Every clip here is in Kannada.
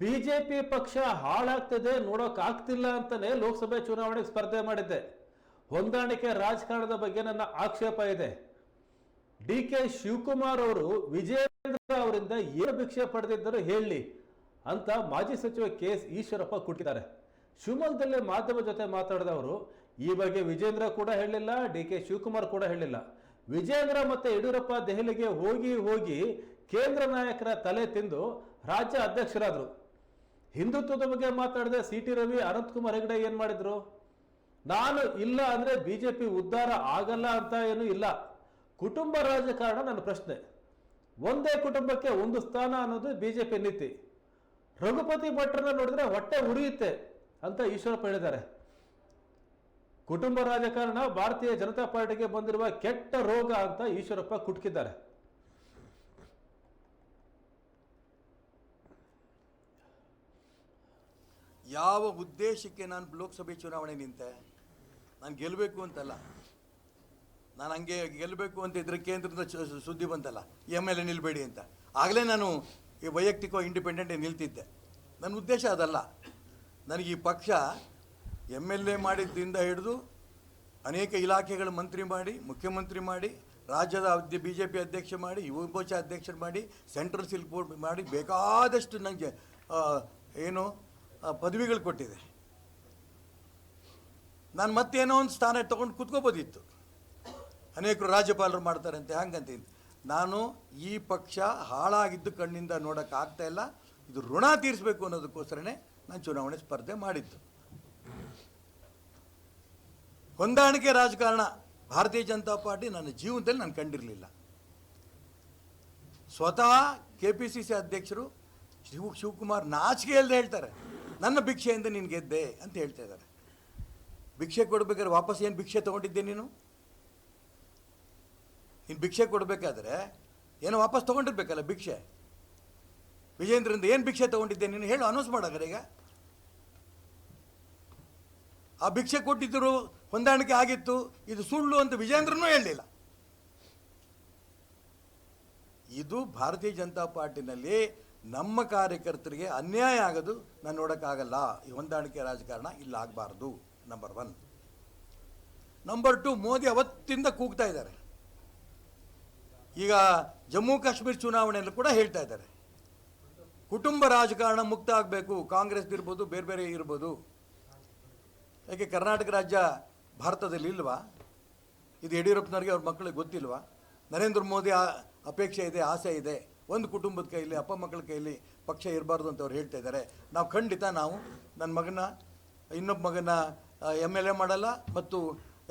ಬಿಜೆಪಿ ಪಕ್ಷ ಹಾಳಾಗ್ತಿದೆ ನೋಡೋಕ್ಕಾಗ್ತಿಲ್ಲ ಅಂತಲೇ ಲೋಕಸಭೆ ಚುನಾವಣೆಗೆ ಸ್ಪರ್ಧೆ ಮಾಡಿದ್ದೆ. ಹೊಂದಾಣಿಕೆ ರಾಜಕಾರಣದ ಬಗ್ಗೆ ನನ್ನ ಆಕ್ಷೇಪ ಇದೆ. ಡಿ ಕೆ ಶಿವಕುಮಾರ್ ಅವರು ವಿಜಯೇಂದ್ರ ಅವರಿಂದ ಏನು ಭಿಕ್ಷೆ ಪಡೆದಿದ್ದರು ಹೇಳಿ ಅಂತ ಮಾಜಿ ಸಚಿವ ಕೆ ಎಸ್ ಈಶ್ವರಪ್ಪ ಕುಟ್ಟಿದ್ದಾರೆ. ಶಿವಮೊಗ್ಗದಲ್ಲಿ ಮಾಧ್ಯಮ ಜೊತೆ ಮಾತಾಡಿದ ಅವರು ಈ ಬಗ್ಗೆ ವಿಜೇಂದ್ರ ಕೂಡ ಹೇಳಿಲ್ಲ ಡಿ ಕೆ ಶಿವಕುಮಾರ್ ಕೂಡ ಹೇಳಿಲ್ಲ ವಿಜೇಂದ್ರ ಮತ್ತೆ ಯಡಿಯೂರಪ್ಪ ದೆಹಲಿಗೆ ಹೋಗಿ ಹೋಗಿ ಕೇಂದ್ರ ನಾಯಕರ ತಲೆ ತಿಂದು ರಾಜ್ಯ ಅಧ್ಯಕ್ಷರಾದರು. ಹಿಂದುತ್ವದ ಬಗ್ಗೆ ಮಾತಾಡಿದೆ ಸಿ ಟಿ ರವಿ ಅನಂತಕುಮಾರ್ ಹೆಗಡೆ ಏನು ಮಾಡಿದ್ರು? ನಾನು ಇಲ್ಲ ಅಂದ್ರೆ ಬಿಜೆಪಿ ಉದ್ಧಾರ ಆಗಲ್ಲ ಅಂತ ಏನು ಇಲ್ಲ. ಕುಟುಂಬ ರಾಜಕಾರಣ ನನ್ನ ಪ್ರಶ್ನೆ. ಒಂದೇ ಕುಟುಂಬಕ್ಕೆ ಒಂದು ಸ್ಥಾನ ಅನ್ನೋದು ಬಿಜೆಪಿ ನೀತಿ. ರಘುಪತಿ ಭಟ್ರನ್ನ ನೋಡಿದ್ರೆ ಹೊಟ್ಟೆ ಉರಿಯುತ್ತೆ ಅಂತ ಈಶ್ವರಪ್ಪ ಹೇಳಿದ್ದಾರೆ. ಕುಟುಂಬ ರಾಜಕಾರಣ ಭಾರತೀಯ ಜನತಾ ಪಾರ್ಟಿಗೆ ಬಂದಿರುವ ಕೆಟ್ಟ ರೋಗ ಅಂತ ಈಶ್ವರಪ್ಪ ಕುಟ್ಕಿದ್ದಾರೆ. ಯಾವ ಉದ್ದೇಶಕ್ಕೆ ನಾನು ಲೋಕಸಭೆ ಚುನಾವಣೆ ನಿಂತೆ? ನಾನು ಗೆಲ್ಲಬೇಕು ಅಂತಲ್ಲ. ನಾನು ಹಂಗೆ ಗೆಲ್ಲಬೇಕು ಅಂತ ಇದ್ರೆ ಕೇಂದ್ರದ ಸುದ್ದಿ ಬಂತಲ್ಲ, ಎಂ ಎಲ್ ಎ ನಿಲ್ಬೇಡಿ ಅಂತ. ಆಗಲೇ ನಾನು ಈ ವೈಯಕ್ತಿಕ ಇಂಡಿಪೆಂಡೆಂಟ್ ನಿಲ್ತಿದ್ದೆ. ನನ್ನ ಉದ್ದೇಶ ಅದಲ್ಲ. ನನಗೆ ಈ ಪಕ್ಷ ಎಂ ಎಲ್ ಎ ಮಾಡಿದ್ದರಿಂದ ಹಿಡಿದು ಅನೇಕ ಇಲಾಖೆಗಳ ಮಂತ್ರಿ ಮಾಡಿ, ಮುಖ್ಯಮಂತ್ರಿ ಮಾಡಿ, ರಾಜ್ಯದ ಬಿ ಜೆ ಪಿ ಅಧ್ಯಕ್ಷ ಮಾಡಿ, ಯುವಮೋರ್ಚಾ ಅಧ್ಯಕ್ಷರು ಮಾಡಿ, ಸೆಂಟ್ರಲ್ ಸಿಲ್ಕ್ ಬೋರ್ಡ್ ಮಾಡಿ ಬೇಕಾದಷ್ಟು ನನಗೆ ಏನು ಪದವಿಗಳು ಕೊಟ್ಟಿದೆ. ನಾನು ಮತ್ತೇನೋ ಒಂದು ಸ್ಥಾನ ತೊಗೊಂಡು ಕುತ್ಕೋಬೋದಿತ್ತು. ಅನೇಕರು ರಾಜ್ಯಪಾಲರು ಮಾಡ್ತಾರಂತೆ, ಹಂಗಂತ ಇದು. ನಾನು ಈ ಪಕ್ಷ ಹಾಳಾಗಿದ್ದು ಕಣ್ಣಿಂದ ನೋಡೋಕೆ ಆಗ್ತಾ ಇಲ್ಲ. ಇದು ಋಣ ತೀರಿಸಬೇಕು ಅನ್ನೋದಕ್ಕೋಸ್ಕರನೇ ನಾನು ಚುನಾವಣೆ ಸ್ಪರ್ಧೆ ಮಾಡಿದ್ದು. ಹೊಂದಾಣಿಕೆ ರಾಜಕಾರಣ, ಭಾರತೀಯ ಜನತಾ ಪಾರ್ಟಿ ನನ್ನ ಜೀವನದಲ್ಲಿ ನಾನು ಕಂಡಿರಲಿಲ್ಲ. ಸ್ವತಃ ಕೆ ಪಿ ಸಿ ಸಿ ಅಧ್ಯಕ್ಷರು ಶಿವ ಶಿವಕುಮಾರ್ ನಾಚಿಕೆ ಇಲ್ಲದೆ ಹೇಳ್ತಾರೆ. ನನ್ನ ಭಿಕ್ಷೆಯಿಂದ ನೀನು ಗೆದ್ದೆ ಅಂತ ಹೇಳ್ತಾ ಇದ್ದಾರೆ. ಭಿಕ್ಷೆ ಕೊಡಬೇಕಾದ್ರೆ ವಾಪಸ್ ಏನು ಭಿಕ್ಷೆ ತೊಗೊಂಡಿದ್ದೆ ನೀನು? ನೀನು ಭಿಕ್ಷೆ ಕೊಡಬೇಕಾದ್ರೆ ಏನೋ ವಾಪಸ್ ತೊಗೊಂಡಿರ್ಬೇಕಲ್ಲ ಭಿಕ್ಷೆ. ವಿಜೇಂದ್ರಿಂದ ಏನು ಭಿಕ್ಷೆ ತೊಗೊಂಡಿದ್ದೆ ನೀನು ಹೇಳು ಅನೌನ್ಸ್ ಮಾಡಾಗರೆ ಈಗ. ಆ ಭಿಕ್ಷೆ ಕೊಟ್ಟಿದ್ದರು ಹೊಂದಾಣಿಕೆ ಆಗಿತ್ತು, ಇದು ಸುಳ್ಳು ಅಂತ ವಿಜೇಂದ್ರನೂ ಹೇಳಲಿಲ್ಲ. ಇದು ಭಾರತೀಯ ಜನತಾ ಪಾರ್ಟಿನಲ್ಲಿ ನಮ್ಮ ಕಾರ್ಯಕರ್ತರಿಗೆ ಅನ್ಯಾಯ ಆಗೋದು, ನಾನು ನೋಡೋಕ್ಕಾಗಲ್ಲ. ಈ ಹೊಂದಾಣಿಕೆ ರಾಜಕಾರಣ ಇಲ್ಲಾಗಬಾರ್ದು number one number two Modi ಅವತ್ತಿಂದ ಕೂಗ್ತಾ ಇದ್ದಾರೆ. ಈಗ ಜಮ್ಮು ಕಾಶ್ಮೀರ ಚುನಾವಣೆಯಲ್ಲೂ ಕೂಡ ಹೇಳ್ತಾ ಇದ್ದಾರೆ. ಕುಟುಂಬ ರಾಜಕಾರಣ ಮುಕ್ತ ಆಗಬೇಕು, ಕಾಂಗ್ರೆಸ್ ಇರ್ಬೋದು, ಬೇರೆ ಬೇರೆ ಇರ್ಬೋದು. ಯಾಕೆ ಕರ್ನಾಟಕ ರಾಜ್ಯ ಭಾರತದಲ್ಲಿ ಇಲ್ವಾ? ಇದು ಯಡಿಯೂರಪ್ಪನವ್ರಿಗೆ ಅವ್ರ ಮಕ್ಕಳಿಗೆ ಗೊತ್ತಿಲ್ವಾ? ನರೇಂದ್ರ ಮೋದಿ ಅಪೇಕ್ಷೆ ಇದೆ, ಆಸೆ ಇದೆ. ಒಂದು ಕುಟುಂಬದ ಕೈಲಿ, ಅಪ್ಪ ಮಕ್ಕಳ ಕೈಲಿ ಪಕ್ಷ ಇರಬಾರ್ದು ಅಂತ ಅವ್ರು ಹೇಳ್ತಾ ಇದ್ದಾರೆ. ನಾವು ಖಂಡಿತ ನಾವು ನನ್ನ ಮಗನ, ಇನ್ನೊಬ್ಬ ಮಗನ ಎಂ ಎಲ್ ಎ ಮಾಡಲ್ಲ ಮತ್ತು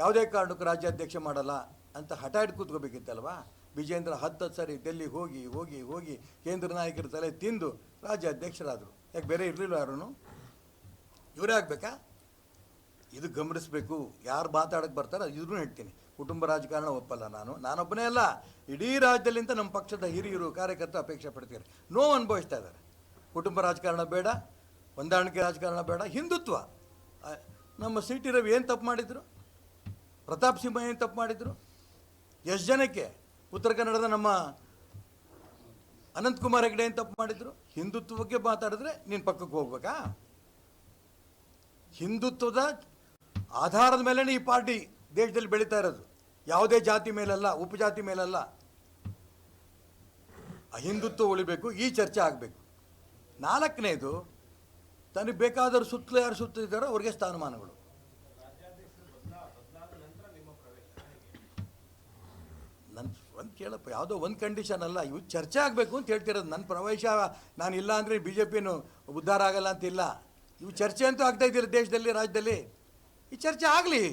ಯಾವುದೇ ಕಾರಣಕ್ಕೂ ರಾಜ್ಯಾಧ್ಯಕ್ಷ ಮಾಡಲ್ಲ ಅಂತ ಹಠ ಹಿಡ್ ಕೂತ್ಕೋಬೇಕಿತ್ತಲ್ವಾ? ವಿಜೇಂದ್ರ ಹತ್ತು ಹತ್ತು ಸಾರಿ ಡೆಲ್ಲಿ ಹೋಗಿ ಹೋಗಿ ಹೋಗಿ ಕೇಂದ್ರ ನಾಯಕರ ತಲೆ ತಿಂದು ರಾಜ್ಯಾಧ್ಯಕ್ಷರಾದರು. ಯಾಕೆ ಬೇರೆ ಇರಲಿಲ್ಲ ಯಾರೂ ಇವರೇ ಆಗಬೇಕಾ? ಇದು ಗಮನಿಸಬೇಕು. ಯಾರು ಮಾತಾಡೋಕ್ಕೆ ಬರ್ತಾರೋ ಇದ್ರೂ ಹೇಳ್ತೀನಿ. ಕುಟುಂಬ ರಾಜಕಾರಣ ಒಪ್ಪಲ್ಲ ನಾನು. ನಾನೊಬ್ಬನೇ ಅಲ್ಲ. ಇಡೀ ರಾಜ್ಯದಲ್ಲಿಂತ ನಮ್ಮ ಪಕ್ಷದ ಹಿರಿಯರು ಕಾರ್ಯಕರ್ತ ಅಪೇಕ್ಷೆ ಪಡ್ತಾರೆ ನೋವು ಅನುಭವಿಸ್ತಾ ಇದ್ದಾರೆ. ಕುಟುಂಬ ರಾಜಕಾರಣ ಬೇಡ, ಹೊಂದಾಣಿಕೆ ರಾಜಕಾರಣ ಬೇಡ, ಹಿಂದುತ್ವ. ನಮ್ಮ ಸಿ ಟಿ ರವಿ ಏನು ತಪ್ಪು ಮಾಡಿದರು? ಪ್ರತಾಪ್ ಸಿಂಹ ಏನು ತಪ್ಪು ಮಾಡಿದರು? ಎಷ್ಟು ಜನಕ್ಕೆ? ಉತ್ತರ ಕನ್ನಡದ ನಮ್ಮ ಅನಂತಕುಮಾರ್ ಹೆಗಡೆ ಏನು ತಪ್ಪು ಮಾಡಿದರು? ಹಿಂದುತ್ವಕ್ಕೆ ಮಾತಾಡಿದ್ರೆ ನೀನು ಪಕ್ಕಕ್ಕೆ ಹೋಗ್ಬೇಕಾ? ಹಿಂದುತ್ವದ ಆಧಾರದ ಮೇಲೆ ಈ ಪಾರ್ಟಿ ದೇಶದಲ್ಲಿ ಬೆಳೀತಾ ಇರೋದು. ಯಾವುದೇ ಜಾತಿ ಮೇಲಲ್ಲ, ಉಪಜಾತಿ ಮೇಲಲ್ಲ. ಹಿಂದುತ್ವ ಉಳಿಬೇಕು, ಈ ಚರ್ಚೆ ಆಗಬೇಕು. ನಾಲ್ಕನೇದು, ತನಗೆ ಬೇಕಾದವರು ಸುತ್ತಲೂ ಯಾರು ಸುತ್ತಿದ್ದಾರೋ ಅವ್ರಿಗೆ ಸ್ಥಾನಮಾನಗಳು. ನನ್ನ ಒಂದು ಕೇಳಪ್ಪ, ಯಾವುದೋ ಒಂದು ಕಂಡೀಷನ್ ಅಲ್ಲ, ಇವು ಚರ್ಚೆ ಆಗಬೇಕು ಅಂತ ಹೇಳ್ತಿರೋದು. ನನ್ನ ಪ್ರವೇಶ, ನಾನು ಇಲ್ಲ ಅಂದರೆ ಬಿ ಜೆ ಪಿನೂ ಉದ್ಧಾರ ಆಗಲ್ಲ ಅಂತಿಲ್ಲ ಇವು ಚರ್ಚೆ ಅಂತೂ ಆಗ್ತಾ ಇದ್ದಿಲ್ಲ ದೇಶದಲ್ಲಿ, ರಾಜ್ಯದಲ್ಲಿ. ಈ ಚರ್ಚೆ ಆಗಲಿ.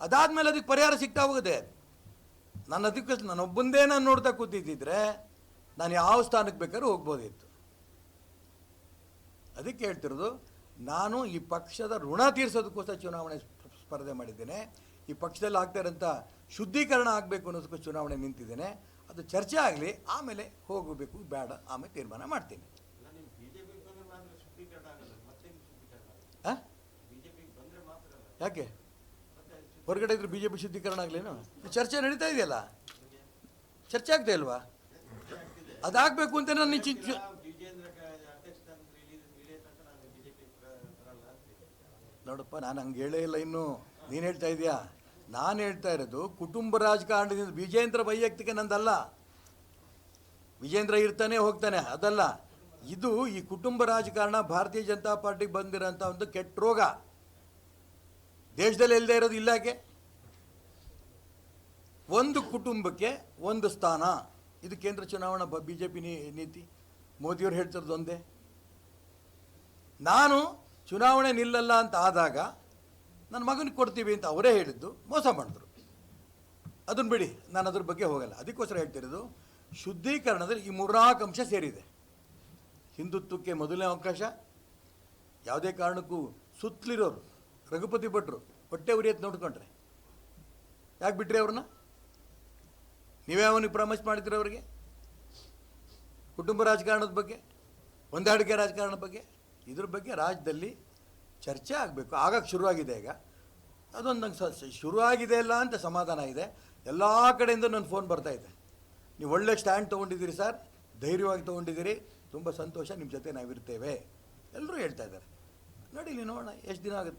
ಅದಾದಮೇಲೆ ಅದಕ್ಕೆ ಪರಿಹಾರ ಸಿಗ್ತಾ ಹೋಗುತ್ತೆ. ನಾನು ಅದಕ್ಕೆ ನಾನು ಒಬ್ಬಂದೇ ನಾನು ನೋಡ್ತಾ ಕೂತಿದ್ದಿದ್ರೆ ನಾನು ಯಾವ ಸ್ಥಾನಕ್ಕೆ ಬೇಕಾದ್ರೂ ಹೋಗ್ಬೋದಿತ್ತು. ಅದಕ್ಕೆ ಹೇಳ್ತಿರೋದು ನಾನು ಈ ಪಕ್ಷದ ಋಣ ತೀರಿಸೋದಕ್ಕೋಸ್ಕರ ಚುನಾವಣೆ ಸ್ಪ- ಸ್ಪರ್ಧೆ ಮಾಡಿದ್ದೇನೆ. ಈ ಪಕ್ಷದಲ್ಲಿ ಆಗ್ತಾ ಇರೋಂಥ ಶುದ್ಧೀಕರಣ ಆಗಬೇಕು ಅನ್ನೋದಕ್ಕೂ ಚುನಾವಣೆ ನಿಂತಿದ್ದೇನೆ. ಅದು ಚರ್ಚೆ ಆಗಲಿ ಆಮೇಲೆ ಹೋಗಬೇಕು ಬೇಡ ಆಮೇಲೆ ತೀರ್ಮಾನ ಮಾಡ್ತೀನಿ? ಯಾಕೆ? ಹೊರಗಡೆ ಇದ್ರೆ ಬಿ ಜೆ ಪಿ ಶುದ್ಧೀಕರಣ ಆಗಲೇನು? ಚರ್ಚೆ ನಡೀತಾ ಇದೆಯಲ್ಲ? ಚರ್ಚೆ ಆಗ್ತಾ ಇಲ್ವಾ? ಅದಾಗಬೇಕು ಅಂತ ನಾನು ನಿಶ್ಚಿತ ನೋಡಪ್ಪ, ನಾನು ಹಂಗೆ ಹೇಳೇ ಇಲ್ಲ ಇನ್ನು. ನೀನು ಹೇಳ್ತಾ ಇದೆಯಾ? ನಾನು ಹೇಳ್ತಾ ಇರೋದು, ಕುಟುಂಬ ರಾಜಕಾರಣದಿಂದ ವಿಜೇಂದ್ರ ವೈಯಕ್ತಿಕ ನಂದಲ್ಲ. ವಿಜೇಂದ್ರ ಇರ್ತಾನೆ, ಹೋಗ್ತಾನೆ, ಅದಲ್ಲ. ಇದು ಈ ಕುಟುಂಬ ರಾಜಕಾರಣ ಭಾರತೀಯ ಜನತಾ ಪಾರ್ಟಿಗೆ ಬಂದಿರೋಂಥ ಒಂದು ಕೆಟ್ಟ ರೋಗ. ದೇಶದಲ್ಲಿ ಇಲ್ಲದೆ ಇರೋದು ಇಲ್ಲಾಕೆ ಒಂದು ಕುಟುಂಬಕ್ಕೆ ಒಂದು ಸ್ಥಾನ. ಇದು ಕೇಂದ್ರ ಚುನಾವಣಾ ಬಿ ಜೆ ಪಿ ನೀತಿ. ಮೋದಿಯವರು ಹೇಳ್ತಿರೋದು ಒಂದೇ. ನಾನು ಚುನಾವಣೆ ನಿಲ್ಲಲ್ಲ ಅಂತ ಆದಾಗ ನನ್ನ ಮಗನಿಗೆ ಕೊಡ್ತೀವಿ ಅಂತ ಅವರೇ ಹೇಳಿದ್ದು, ಮೋಸ ಮಾಡಿದ್ರು. ಅದನ್ನು ಬಿಡಿ, ನಾನು ಅದ್ರ ಬಗ್ಗೆ ಹೋಗಲ್ಲ. ಅದಕ್ಕೋಸ್ಕರ ಹೇಳ್ತಿರೋದು, ಶುದ್ಧೀಕರಣದಲ್ಲಿ ಈ ಮೂರ್ನಾಲ್ಕು ಅಂಶ ಸೇರಿದೆ. ಹಿಂದುತ್ವಕ್ಕೆ ಮೊದಲನೇ ಅವಕಾಶ, ಯಾವುದೇ ಕಾರಣಕ್ಕೂ ಸುತ್ತಲಿರೋರು. ರಘುಪತಿ ಭಟ್ರು ಹೊಟ್ಟೆ ಉರಿಯತ್ ನೋಡ್ಕೊಂಡ್ರೆ. ಯಾಕೆ ಬಿಟ್ರಿ ಅವ್ರನ್ನ? ನೀವೇ ಅವನಿಗೆ ಪ್ರಾಮಿಸ್ ಮಾಡಿದ್ರಿ ಅವ್ರಿಗೆ? ಕುಟುಂಬ ರಾಜಕಾರಣದ ಬಗ್ಗೆ, ಹೊಂದಾಣಿಕೆ ರಾಜಕಾರಣದ ಬಗ್ಗೆ, ಇದ್ರ ಬಗ್ಗೆ ರಾಜ್ಯದಲ್ಲಿ ಚರ್ಚೆ ಆಗಬೇಕು. ಆಗಕ್ಕೆ ಶುರುವಾಗಿದೆ ಈಗ. ಅದೊಂದು ನಂಗೆ ಶುರುವಾಗಿದೆ ಅಲ್ಲ ಅಂತ ಸಮಾಧಾನ ಇದೆ. ಎಲ್ಲ ಕಡೆಯಿಂದ ನನ್ನ ಫೋನ್ ಬರ್ತಾ ಇದೆ. ನೀವು ಒಳ್ಳೆ ಸ್ಟ್ಯಾಂಡ್ ತೊಗೊಂಡಿದ್ದೀರಿ ಸರ್ ಧೈರ್ಯವಾಗಿ ತೊಗೊಂಡಿದ್ದೀರಿ. ತುಂಬ ಸಂತೋಷ. ನಿಮ್ಮ ಜೊತೆ ನಾವಿರ್ತೇವೆ. ಎಲ್ಲರೂ ಹೇಳ್ತಾ ಇದ್ದಾರೆ. ನೋಡಿ ಇಲ್ಲಿ ನೋಡೋಣ. ಎಷ್ಟು ದಿನ ಆಗುತ್ತೆ?